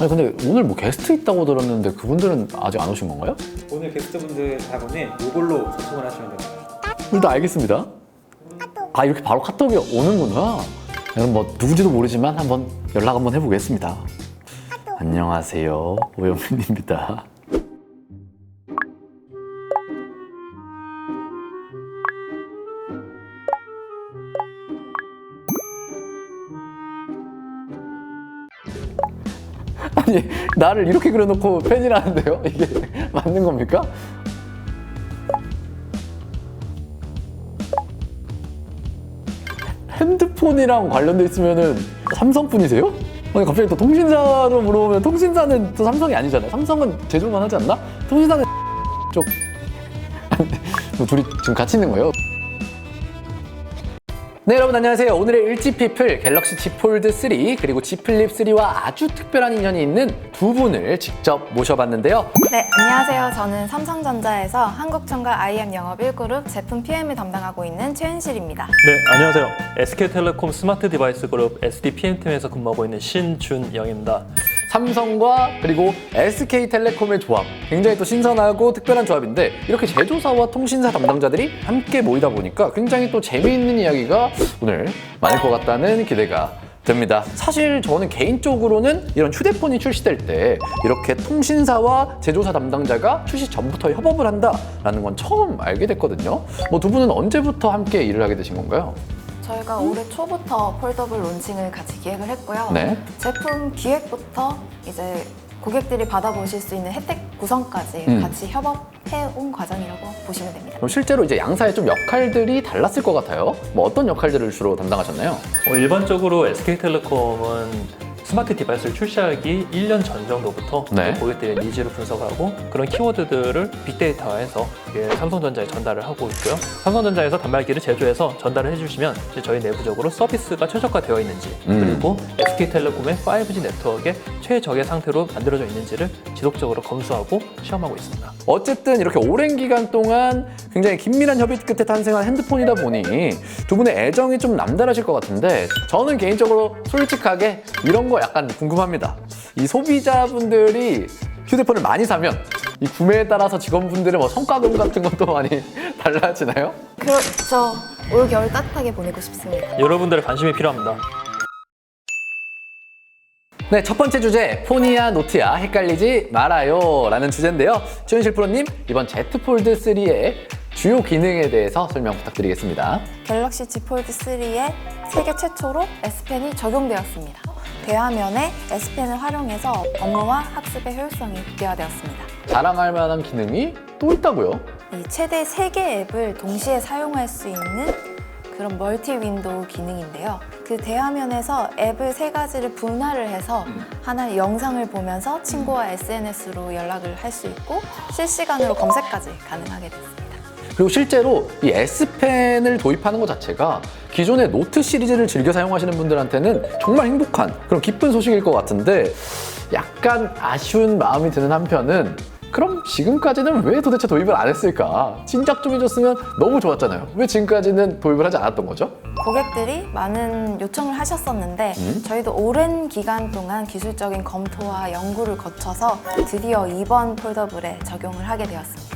아니 근데 오늘 뭐 게스트 있다고 들었는데 그분들은 아직 안 오신 건가요? 오늘 게스트분들 다음에 이걸로 소통을 하시면 됩니다. 일단 알겠습니다. 아 이렇게 바로 카톡이 오는구나. 그럼 뭐 누군지도 모르지만 한번 연락 한번 해보겠습니다. 안녕하세요 오영민입니다. 아니 나를 이렇게 그려놓고 팬이라는데요? 이게 맞는 겁니까? 핸드폰이랑 관련돼 있으면은 삼성 분이세요? 아니 갑자기 또 통신사로 물어보면 통신사는 또 삼성이 아니잖아요. 삼성은 제조만 하지 않나? 통신사는 쪽뭐 둘이 지금 같이 있는 거예요? 네 여러분 안녕하세요. 오늘의 일지피플 갤럭시 Z 폴드 3 그리고 Z 플립 3와 아주 특별한 인연이 있는 두 분을 직접 모셔봤는데요. 네, 안녕하세요. 저는 삼성전자에서 한국전과 IM 영업 1그룹 제품 PM을 담당하고 있는 최은실입니다. 네, 안녕하세요. SK텔레콤 스마트 디바이스 그룹 SDPM팀에서 근무하고 있는 신준영입니다. 삼성과 그리고 SK텔레콤의 조합 굉장히 또 신선하고 특별한 조합인데 이렇게 제조사와 통신사 담당자들이 함께 모이다 보니까 굉장히 또 재미있는 이야기가 오늘 많을 것 같다는 기대가 됩니다. 사실 저는 개인적으로는 이런 휴대폰이 출시될 때 이렇게 통신사와 제조사 담당자가 출시 전부터 협업을 한다라는 건 처음 알게 됐거든요. 뭐 두 분은 언제부터 함께 일을 하게 되신 건가요? 저희가 올해 초부터 폴더블 론칭을 같이 기획을 했고요. 네. 제품 기획부터 이제 고객들이 받아보실 수 있는 혜택 구성까지 음. 같이 협업해 온 과정이라고 보시면 됩니다. 그럼 실제로 이제 양사의 좀 역할들이 달랐을 것 같아요. 뭐 어떤 역할들을 주로 담당하셨나요? 어, 일반적으로 SK텔레콤은 스마트 디바이스를 출시하기 1년 전 정도부터 네. 고객들의 니즈를 분석하고 그런 키워드들을 빅데이터화해서 이게 삼성전자에 전달을 하고 있고요. 삼성전자에서 단말기를 제조해서 전달을 해주시면 저희 내부적으로 서비스가 최적화되어 있는지 음. 그리고 SK텔레콤의 5G 네트워크에 최적의 상태로 만들어져 있는지를 지속적으로 검수하고 시험하고 있습니다. 어쨌든 이렇게 오랜 기간 동안 굉장히 긴밀한 협의 끝에 탄생한 핸드폰이다 보니 두 분의 애정이 좀 남다르실 것 같은데 저는 개인적으로 솔직하게 이런 거 약간 궁금합니다. 이 소비자분들이 휴대폰을 많이 사면 이 구매에 따라서 직원분들의 뭐 성과금 같은 것도 많이 달라지나요? 그렇죠. 올 겨울 따뜻하게 보내고 싶습니다. 여러분들의 관심이 필요합니다. 네, 첫 번째 주제 폰이야 노트야 헷갈리지 말아요 라는 주제인데요. 최현실 프로님 이번 Z 폴드 3의 주요 기능에 대해서 설명 부탁드리겠습니다. 갤럭시 Z 폴드 3에 세계 최초로 S펜이 적용되었습니다. 대화면에 S펜을 활용해서 업무와 학습의 효율성이 극대화되었습니다. 자랑할 만한 기능이 또 있다고요? 이 최대 3개 앱을 동시에 사용할 수 있는 그런 멀티 윈도우 기능인데요. 그 대화면에서 앱을 세 가지를 분할을 해서 하나의 영상을 보면서 친구와 SNS로 연락을 할 수 있고 실시간으로 검색까지 가능하게 됐습니다. 그리고 실제로 이 S펜을 도입하는 것 자체가 기존의 노트 시리즈를 즐겨 사용하시는 분들한테는 정말 행복한 그런 기쁜 소식일 것 같은데 약간 아쉬운 마음이 드는 한편은 그럼 지금까지는 왜 도대체 도입을 안 했을까? 진작 좀 해줬으면 너무 좋았잖아요. 왜 지금까지는 도입을 하지 않았던 거죠? 고객들이 많은 요청을 하셨었는데 음? 저희도 오랜 기간 동안 기술적인 검토와 연구를 거쳐서 드디어 이번 폴더블에 적용을 하게 되었습니다.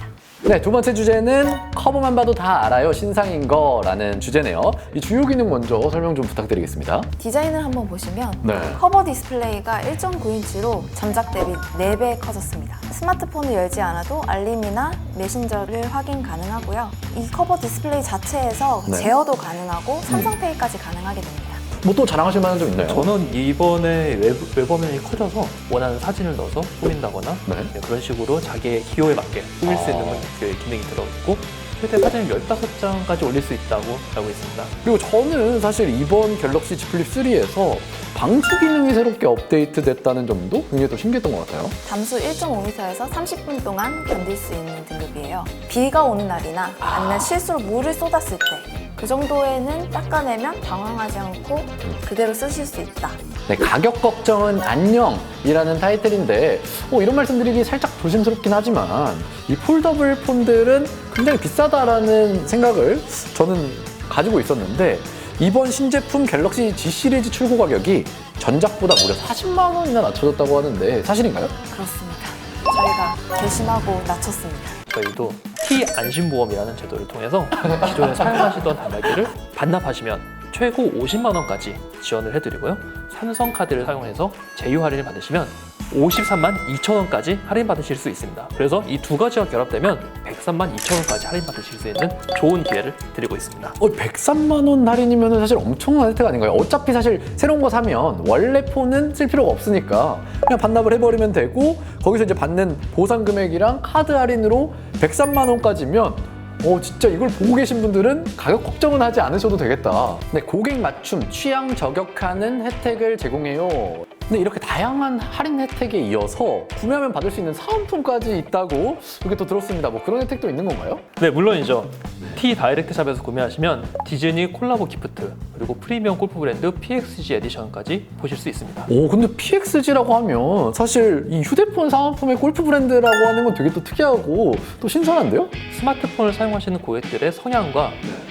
네, 두 번째 주제는 커버만 봐도 다 알아요. 신상인 거라는 주제네요. 이 주요 기능 먼저 설명 좀 부탁드리겠습니다. 디자인을 한번 보시면 네. 커버 디스플레이가 1.9인치로 전작 대비 4배 커졌습니다. 스마트폰을 열지 않아도 알림이나 메신저를 확인 가능하고요. 이 커버 디스플레이 자체에서 네. 제어도 가능하고 삼성페이까지 가능하게 됩니다. 뭐 또 자랑하실 만한 점 있나요? 저는 이번에 외부, 외부화면이 커져서 원하는 사진을 넣어서 꾸민다거나 네. 네, 그런 식으로 자기의 기호에 맞게 꾸밀 수 있는 아. 그 기능이 들어있고 최대 사진을 15장까지 올릴 수 있다고 알고 있습니다. 그리고 저는 사실 이번 갤럭시 Z 플립 3에서 방수 기능이 새롭게 업데이트 됐다는 점도 굉장히 또 신기했던 것 같아요. 담수 1.5m에서 30분 동안 견딜 수 있는 등급이에요. 비가 오는 날이나 아니면 실수로 물을 쏟았을 때 그 정도에는 닦아내면 당황하지 않고 그대로 쓰실 수 있다. 네, 가격 걱정은 안녕이라는 타이틀인데 어, 이런 말씀드리기 살짝 조심스럽긴 하지만 이 폴더블 폰들은 굉장히 비싸다라는 생각을 저는 가지고 있었는데 이번 신제품 갤럭시 G 시리즈 출고 가격이 전작보다 무려 40만 원이나 낮춰졌다고 하는데 사실인가요? 그렇습니다. 저희가 개심하고 낮췄습니다. 저희도 T 안심보험이라는 제도를 통해서 기존에 사용하시던 단말기를 반납하시면 최고 50만 원까지 지원을 해드리고요. 삼성카드를 사용해서 제휴 할인을 받으시면 53만 2천 원까지 할인 받으실 수 있습니다. 그래서 이 두 가지가 결합되면 103만 2천 원까지 할인 받으실 수 있는 좋은 기회를 드리고 있습니다. 어, 103만 원 할인이면 사실 엄청난 혜택 아닌가요? 어차피 사실 새로운 거 사면 원래 폰은 쓸 필요가 없으니까 그냥 반납을 해버리면 되고 거기서 이제 받는 보상 금액이랑 카드 할인으로 103만 원까지면 어 진짜 이걸 보고 계신 분들은 가격 걱정은 하지 않으셔도 되겠다. 네, 고객 맞춤, 취향 저격하는 혜택을 제공해요. 근데 이렇게 다양한 할인 혜택에 이어서 구매하면 받을 수 있는 사은품까지 있다고 이렇게 또 들었습니다. 뭐 그런 혜택도 있는 건가요? 네, 물론이죠. T 다이렉트 샵에서 구매하시면 디즈니 콜라보 기프트 그리고 프리미엄 골프 브랜드 PXG 에디션까지 보실 수 있습니다. 오 근데 PXG라고 하면 사실 이 휴대폰 사은품의 골프 브랜드라고 하는 건 되게 또 특이하고 또 신선한데요? 스마트폰을 사용하시는 고객들의 성향과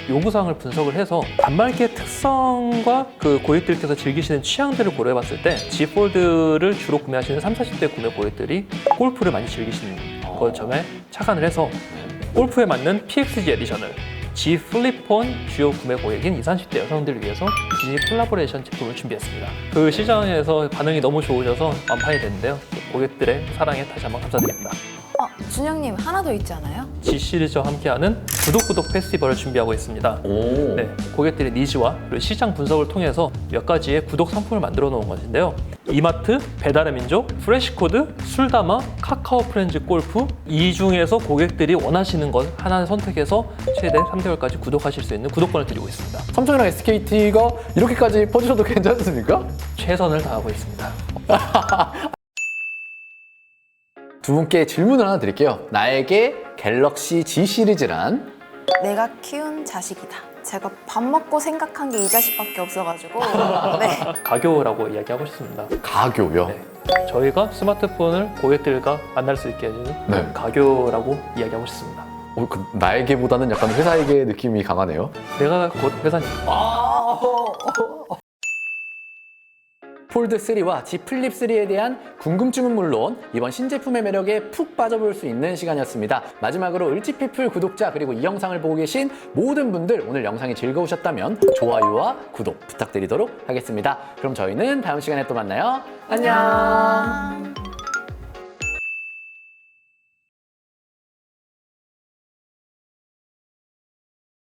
요구사항을 분석을 해서 단말기의 특성과 그 고객들께서 즐기시는 취향들을 고려해봤을 때 G 폴드를 주로 구매하시는 3, 40대 구매 고객들이 골프를 많이 즐기시는 것 점에 착안을 해서 골프에 맞는 PXG 에디션을 G 플립폰 주요 구매 고객인 20, 30대 여성들을 위해서 디즈니 콜라보레이션 제품을 준비했습니다. 그 시장에서 반응이 너무 좋으셔서 완판이 됐는데요. 고객들의 사랑에 다시 한번 감사드립니다. 어, 준영님 하나 더 있지 않아요? G 시리즈와 함께하는 구독 구독 페스티벌을 준비하고 있습니다. 오. 네, 고객들의 니즈와 그리고 시장 분석을 통해서 몇 가지의 구독 상품을 만들어 놓은 것인데요. 이마트, 배달의 민족, 프레시코드, 술다마, 카카오 프렌즈 골프 이 중에서 고객들이 원하시는 것 하나 선택해서 최대 3개월까지 구독하실 수 있는 구독권을 드리고 있습니다. 삼성이랑 SKT가 이렇게까지 퍼주셔도 괜찮습니까? 최선을 다하고 있습니다. 두 분께 질문을 하나 드릴게요. 나에게 갤럭시 G 시리즈란? 내가 키운 자식이다. 제가 밥 먹고 생각한 게 이 자식밖에 없어가지고 네. 가교라고 이야기하고 싶습니다. 가교요. 네. 저희가 스마트폰을 고객들과 만날 수 있게 해주는 네. 가교라고 이야기하고 싶습니다. 어, 그 나에게보다는 약간 회사에게 느낌이 강하네요. 내가 곧 회사님. 폴드 3와 G 플립 3에 대한 궁금증은 물론 이번 신제품의 매력에 푹 빠져볼 수 있는 시간이었습니다. 마지막으로 을지피플 구독자 그리고 이 영상을 보고 계신 모든 분들 오늘 영상이 즐거우셨다면 좋아요와 구독 부탁드리도록 하겠습니다. 그럼 저희는 다음 시간에 또 만나요. 안녕. 안녕.